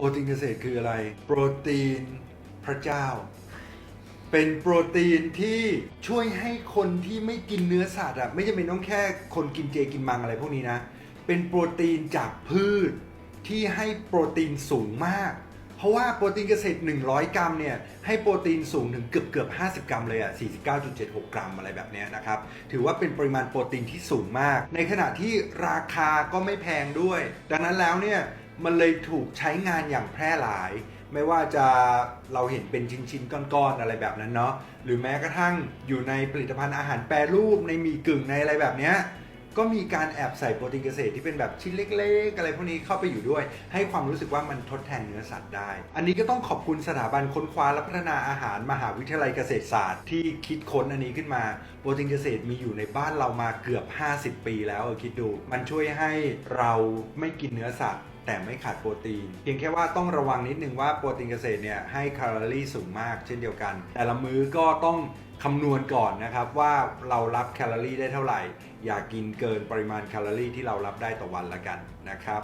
โปรตีนเกษตรคืออะไร โปรตีนพระเจ้า เป็นโปรตีนที่ช่วยให้คนที่ไม่กินเนื้อสัตว์อะไม่จำเป็นต้องแค่คนกินเจกินมังอะไรพวกนี้นะ เป็นโปรตีนจากพืชที่ให้โปรตีนสูงมาก เพราะว่าโปรตีนเกษตร 100 กรัมเนี่ยให้โปรตีนสูงถึงเกือบเกือบ50 กรัมเลยอะ49.76 กรัมอะไรแบบเนี้ยนะครับ ถือว่าเป็นปริมาณโปรตีนที่สูงมาก ในขณะที่ราคาก็ไม่แพงด้วย ดังนั้นแล้วเนี่ย มันเลยถูกใช้งานอย่างแพร่หลาย ไม่ว่าจะเราเห็นเป็นชิ้นๆก้อนๆอะไรแบบนั้นเนาะหรือแม้กระทั่งอยู่ในผลิตภัณฑ์อาหารแปรรูปในหมีกึ่งในอะไรแบบเนี้ยก็มีการแอบใส่โปรตีนเกษตรที่เป็นแบบชิ้นเล็ก ๆ อะไรพวกนี้เข้าไปอยู่ด้วย ให้ความรู้สึกว่ามันทดแทนเนื้อสัตว์ได้ อันนี้ก็ต้องขอบคุณสถาบันค้นคว้าและพัฒนาอาหารมหาวิทยาลัยเกษตรศาสตร์ที่คิดค้นอันนี้ขึ้นมา โปรตีนเกษตรมีอยู่ในบ้านเรามาเกือบ 50 ปีแล้วเออคิดดู มันช่วยให้เราไม่กินเนื้อสัตว์ แต่ไม่ขาดโปรตีน เพียงแค่ว่าต้องระวังนิดนึงว่าโปรตีนเกษตรเนี่ยให้แคลอรี่สูงมากเช่นเดียวกัน แต่ละมื้อก็ต้องคำนวณก่อนนะครับว่าเรารับแคลอรี่ได้เท่าไหร่ อย่ากินเกินปริมาณแคลอรี่ที่เรารับได้ต่อวันละกันนะครับ